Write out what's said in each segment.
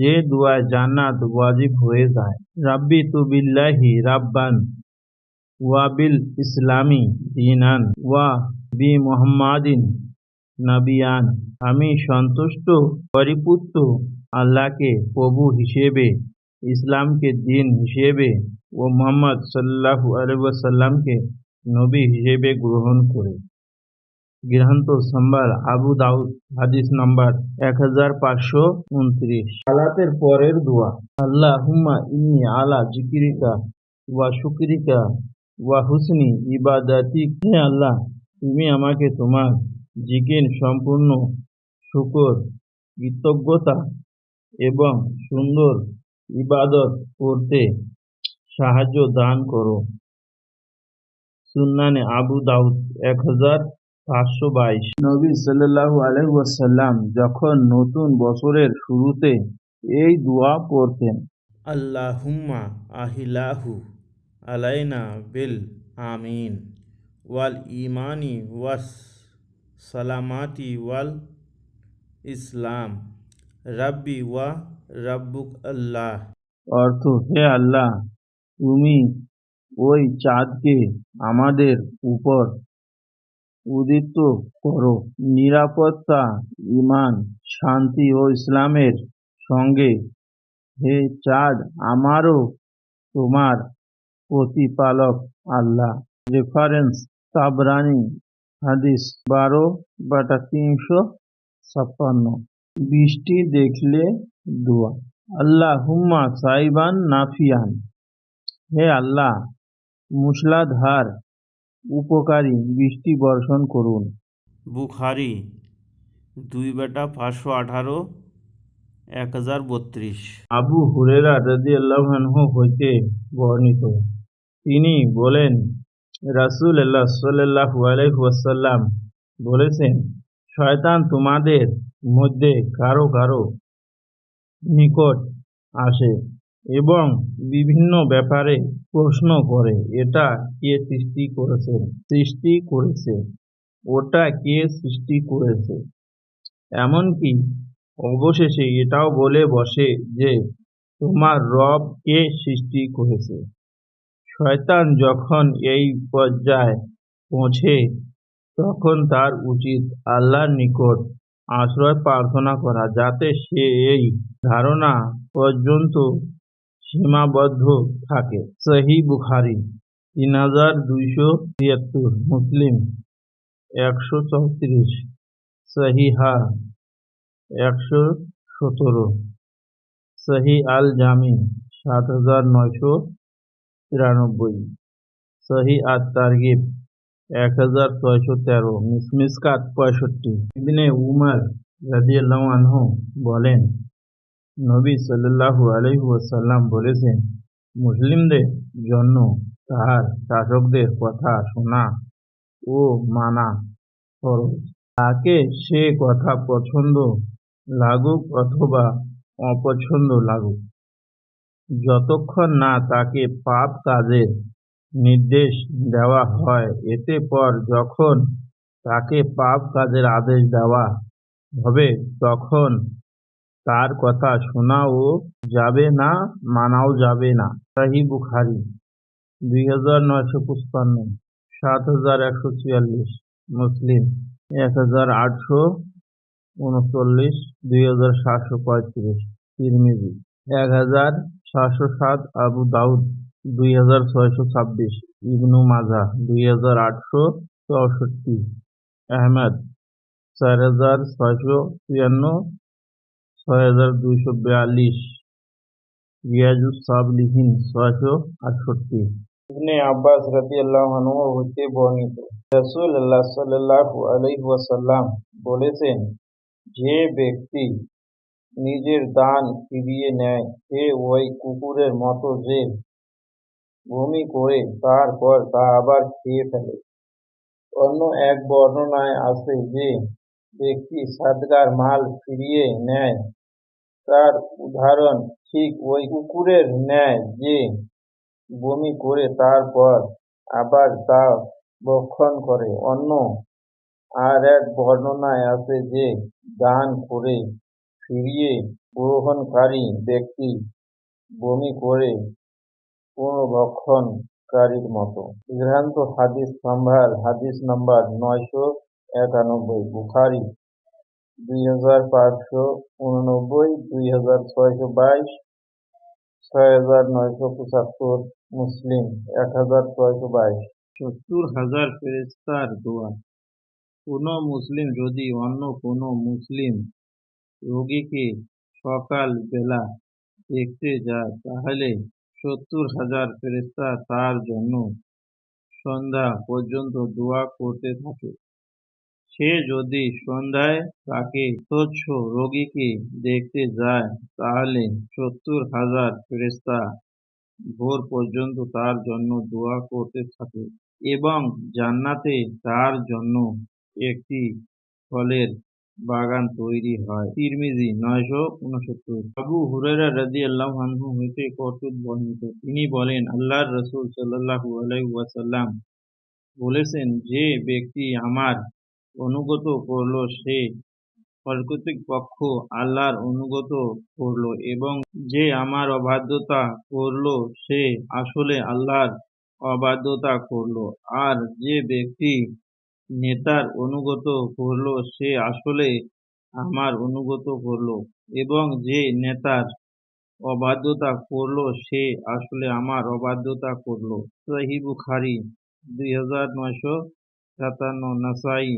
যে দুয়ায় জান্নাত ওয়াজিব হয়ে যায়। রাব্বি তু বিল্লাহি রাব্বান ওয়া বিল ইসলামি দিনান ওয়া বি মুহাম্মাদিন নাবিয়ান। আমি সন্তুষ্ট পরিপুত্র আল্লাহকে প্রভু হিসেবে, ইসলামকে দিন হিসেবে ও মোহাম্মদ সাল্লাহু আলহাসাল্লামকে নবী হিসেবে গ্রহণ করে। গ্রন্থ সম্বার আবু দাউদ, হাদিস নাম্বার এক হাজার পাঁচশো উনত্রিশ। সালাতের পরের দোয়া। আল্লাহ হুম্মা ইন্নি আলা জিকিরিকা ওয়া শুকরিকা ওয়া হুসনি ইবাদাতি হে আল্লাহ, তুমি আমাকে তোমার জিকির সম্পূর্ণ শুকর, কৃতজ্ঞতা এবং সুন্দর ইবাদত করতে সাহায্য দান করো। সুন্নানে আবু দাউদ এক হাজার পাঁচশো বাইশ। নবী সাল্লাল্লাহু আলাইহি ওয়াসাল্লাম যখন নতুন বছরের শুরুতে এই দোয়া পড়তেন আল্লাহুম্মা আহিলাহু আলাইনা বিল আমিন ওয়াল ইমানি ওয়াস সালামাতি ওয়াল ইসলাম। রাব্বি ওয়া রাব্বুক আল্লাহ। অর্থ হে আল্লাহ তুমি ওই চাঁদকে আমাদের উপর উদিত করো। নিরাপত্তা ইমান শান্তি ও ইসলামের সঙ্গে হে চাঁদ, আমারও তোমার প্রতিপালক আল্লাহ। রেফারেন্স তাবরানি, হাদিস বারো, বাটা তিনশো ছাপ্পান্ন। বৃষ্টি দেখলে দোয়া। আল্লাহ হুম্মা সাইবান নাফিয়ান। হে আল্লাহ, মুসলাধার উপকারী বৃষ্টি বর্ষণ করুন। বুখারি দুই বেটা পাঁচশো আঠারো এক হাজার বত্রিশ। আবু হুরেরা রাজি আল্লাহ হইতে বর্ণিত। তিনি বলেন রাসুল আল্লাহ সাল্লাহ আলাইসাল্লাম বলেছেন শয়তান তোমাদের মধ্যে কারও কারও নিকট আসে। এবং বিভিন্ন ব্যাপারে প্রশ্ন করে, এটা কে সৃষ্টি করেছে? সৃষ্টি করেছে। ওটা কে সৃষ্টি করেছে? এমনকি অবশেষে এটাও বলে বসে যে, তোমার রব কে সৃষ্টি করেছে? শয়তান যখন এই পর্যায়ে পৌঁছে, তখন তার উচিত আল্লাহর নিকট আশ্রয় প্রার্থনা করা, যাতে সে এই ধারণা পর্যন্ত সীমাবদ্ধ থাকে। সহি বুখারি, তিন হাজার দুইশো তিয়াত্তর, মুসলিম, একশো চৌত্রিশ, সহিহা, একশো সতেরো, সহি আল জামি সাত হাজার নয়শো তিরানব্বই, সহি আত তারগিব এক হাজার ছয়শো তেরো, মিসমিসকাত পঁয়ষট্টি। ইবনে উমার রাজিয়াল্লাহু আনহু বলেন নবী সাল্লাল্লাহু আলাইহি ওয়াসাল্লাম বলেছেন, মুসলিমদের জন্য তাহার শাসকদের কথা শোনা ও মানা ফরজ। তাকে সে কথা পছন্দ লাগুক অথবা অপছন্দ লাগুক। যতক্ষণ না তাকে পাপ কাজের নির্দেশ দেওয়া হয়, এতে পর যখন তাকে পাপ কাজের আদেশ দেওয়া হবে, তখন তার কথা শোনাও যাবে না, মানাও যাবে না। সাহি বুখারি, দুই হাজার নয়শো পঁচপান্ন, সাত হাজার একশো চুয়াল্লিশ মুসলিম, এক হাজার আটশো উনচল্লিশ, দুই হাজার সাতশো পঁয়ত্রিশ, তিরমিজি, এক হাজার সাতশো সাত, আবু দাউদ, দুই হাজার ছয়শো ছাব্বিশ, ইবনু মাজা, দুই হাজার আটশো চৌষট্টি, আহমেদ, চার হাজার ছয়শো চুয়ান্ন ছয় হাজার দুইশো বিয়াল্লিশ রিয়াজুস সাবলিহীন ছয়শো আটষট্টি। ইবনে আব্বাস রাদিয়াল্লাহু হতে বর্ণিত, রাসূলুল্লাহ সাল্লাল্লাহু আলাইহি ওয়াসাল্লাম বলেছেন, যে ব্যক্তি নিজের দান ফিরিয়ে নেয়, সে ওই কুকুরের মতো যে বমি করে, তারপর তা আবার খেয়ে ফেলে। অন্য এক বর্ণনায় আছে যে ব্যক্তি সাদগার মাল ফিরিয়ে নেয় তার উদাহরণ ঠিক ওই কুকুরের ন্যায় যে বমি করে তারপর আবার তা ভক্ষণ করে। অন্য আর এক বর্ণনায় আছে যে দান করে ফিরিয়ে গ্রহণকারী ব্যক্তি বমি করে পুনর্ভক্ষণকারীর মতো। ভ্রান্ত হাদিস সম্ভার হাদিস নম্বর নয়শো একানব্বই, বুখারি দুই হাজার পাঁচশো উননব্বই, দুই হাজার ছয়শো বাইশ, ছয় হাজার নয়শো পঁচাত্তর মুসলিম, এক হাজার ছয়শো বাইশ। সত্তর হাজার ফেরেস্তার দোয়া। কোনো মুসলিম যদি অন্য কোনো মুসলিম রোগীকে সকাল বেলা দেখতে যায়, তাহলে সত্তর হাজার ফেরেস্তা তার জন্য সন্ধ্যা পর্যন্ত দোয়া করতে থাকে। সে যদি সন্ধ্যায় তাকে স্বচ্ছ রোগীকে দেখতে যায়, তাহলে সত্তর হাজার ফেরেস্তা ভোর পর্যন্ত তার জন্য দোয়া করতে থাকে এবং জান্নাতে তার জন্য একটি ফলের বাগান তৈরি হয়। তিরমিজি নয়শো উনসত্তর। আবু হুরেরা রাজি আল্লাহ আনহু হইতে কর্তৃক বর্ণিত। তিনি বলেন, আল্লাহর রসুল সাল্লাহু আলাইসাল্লাম বলেছেন, যে ব্যক্তি আমার অনুগত করল সে। কর্তৃপক্ষ আল্লাহর অনুগত করল এবং যে আমার অবাধ্যতা করল সে আসলে আল্লাহর অবাধ্যতা করল। আর যে ব্যক্তি নেতার অনুগত করল সে আসলে আমার অনুগত করল এবং যে নেতার অবাধ্যতা করল সে আসলে আমার অবাধ্যতা করল। সহি বুখারি দুই হাজার নয়শো সাতান্ন নাসাই।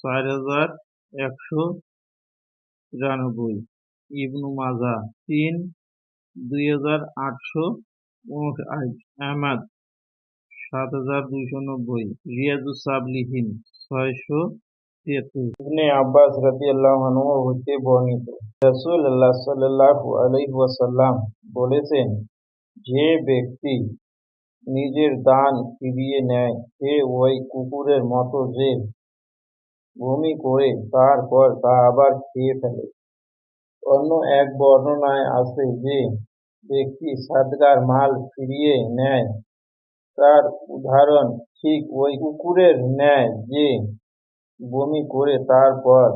চার হাজার একশো তিরানব্বই ইবনু মাজা, তিন, দুই হাজার আটশো উনষাট। আহমাদ, সাত হাজার দুইশো নব্বই। ছয়শো আব্বাস হতে বর্ণিত বলেছেন, যে ব্যক্তি নিজের দান ফিরিয়ে নেয়, সে ওই কুকুরের মতো যে বমি করে তারপর তা আবার খেয়ে ফেলে। অন্য এক বর্ণনায় আছে যে, ব্যক্তি সাদগার মাল ফিরিয়ে নেয়। তার উদাহরণ ঠিক ওই কুকুরের ন্যায় যে, বমি করে তারপর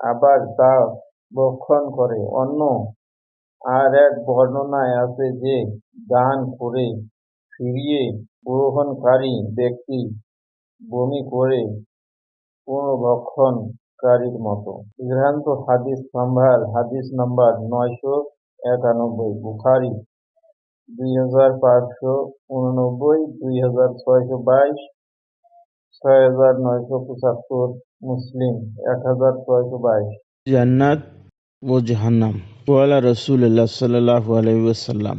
আবার তা ভক্ষণ করে। অন্য আর এক বর্ণনায় আছে যে, দান করে ফিরিয়ে গ্রহণকারী ব্যক্তি বমি করে পুনর্ভক্ষণকারীর মতো। ভ্রান্ত হাদিস সম্ভার, হাদিস নম্বর নয়শো একানব্বই, বুখারি দুই হাজার পাঁচশো উননব্বই, দুই হাজার ছয়শো বাইশ, ছয় হাজার নয়শো পঁচাত্তর, মুসলিম এক হাজার ছয়শো বাইশ। জান্নাত ও জাহান্নাম। ওয়ালা রসুল্লাহ সাল্লাহু আলাইসাল্লাম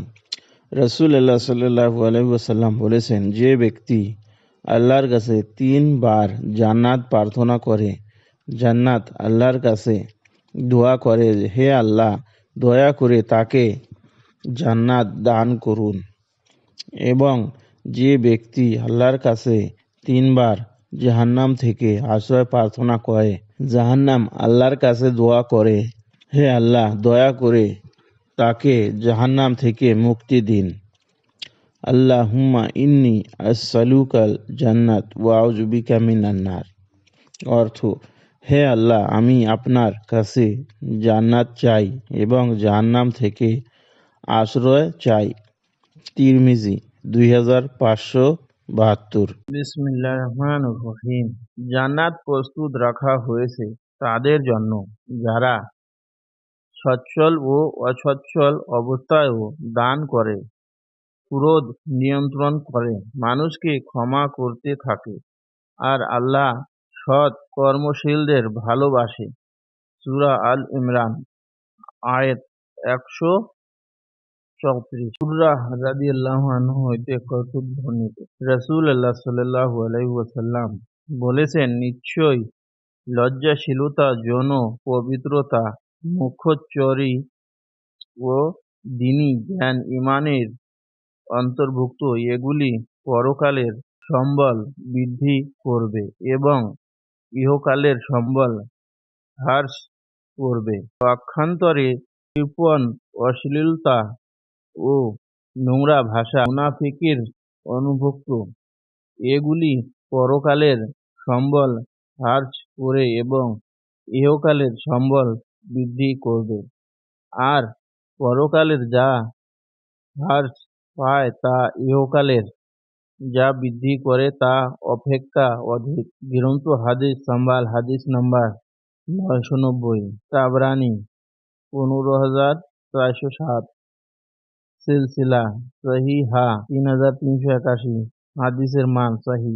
রসুল্লাহ সাল্লাহু আলাইসাল্লাম বলেছেন, যে ব্যক্তি আল্লাহর কাছে তিনবার জান্নাত প্রার্থনা করে, জান্নাত আল্লাহর কাছে দোয়া করে হে আল্লাহ, দয়া করে তাকে জান্নাত দান করুন। এবং যে ব্যক্তি আল্লাহর কাছে তিনবার জাহান্নাম থেকে আশ্রয় প্রার্থনা করে, জাহান্নাম আল্লাহর কাছে দোয়া করে, হে আল্লাহ, দয়া করে তাকে জাহান্নাম থেকে মুক্তি দিন। আল্লাহ হুম্মা ইন্নি আসালুকাল জান্নাত ওয়াউজুবিকা মিনান্নার অর্থ, হে আল্লাহ, আমি আপনার কাছে জান্নাত চাই এবং জাহান্নাম থেকে আশ্রয় চাই। তিরমিজি দুই হাজার পাঁচশো বাহাত্তর। রহিম। জান্নাত প্রস্তুত রাখা হয়েছে তাদের জন্য, যারা সচ্ছল ও অসচ্ছল অবস্থায়ও দান করে। ক্রোধ নিয়ন্ত্রণ করে। মানুষকে ক্ষমা করতে থাকে আর আল্লাহ সৎ কর্মশীলদের ভালোবাসে। সুরা আল ইমরান, আয়াত একশো চৌত্রিশ। সুরা রাদি আল্লাহ আনহু হইতে কৌতুক বর্ণিত? রসুল আল্লাহ সাল্লাহ আলাইসাল্লাম বলেছেন, নিশ্চয়ই লজ্জাশীলতা, যৌন পবিত্রতা, মুখচরি ও দিনী জ্ঞান ইমানের অন্তর্ভুক্ত, এগুলি পরকালের সম্বল বৃদ্ধি করবে এবং ইহকালের সম্বল হ্রাস করবে। পক্ষান্তরে কৃপণ, অশ্লীলতা ও নোংরা ভাষা মুনাফিকের অনুভুক্ত। এগুলি পরকালের সম্বল হ্রাস করে এবং ইহকালের সম্বল বৃদ্ধি করবে। আর পরকালের যা হ্রাস পায় তা ইহকালের। যা বৃদ্ধি করে তা অপেক্ষা অধিক। গ্রন্থ, হাদিস সম্বাল হাদিস নাম্বার নয়শো নব্বই, তাবরানি, পনেরো হাজার চারশো সাত। সিলসিলা সহি হা তিন হাজার তিনশো একাশি। হাদিসের মান সহি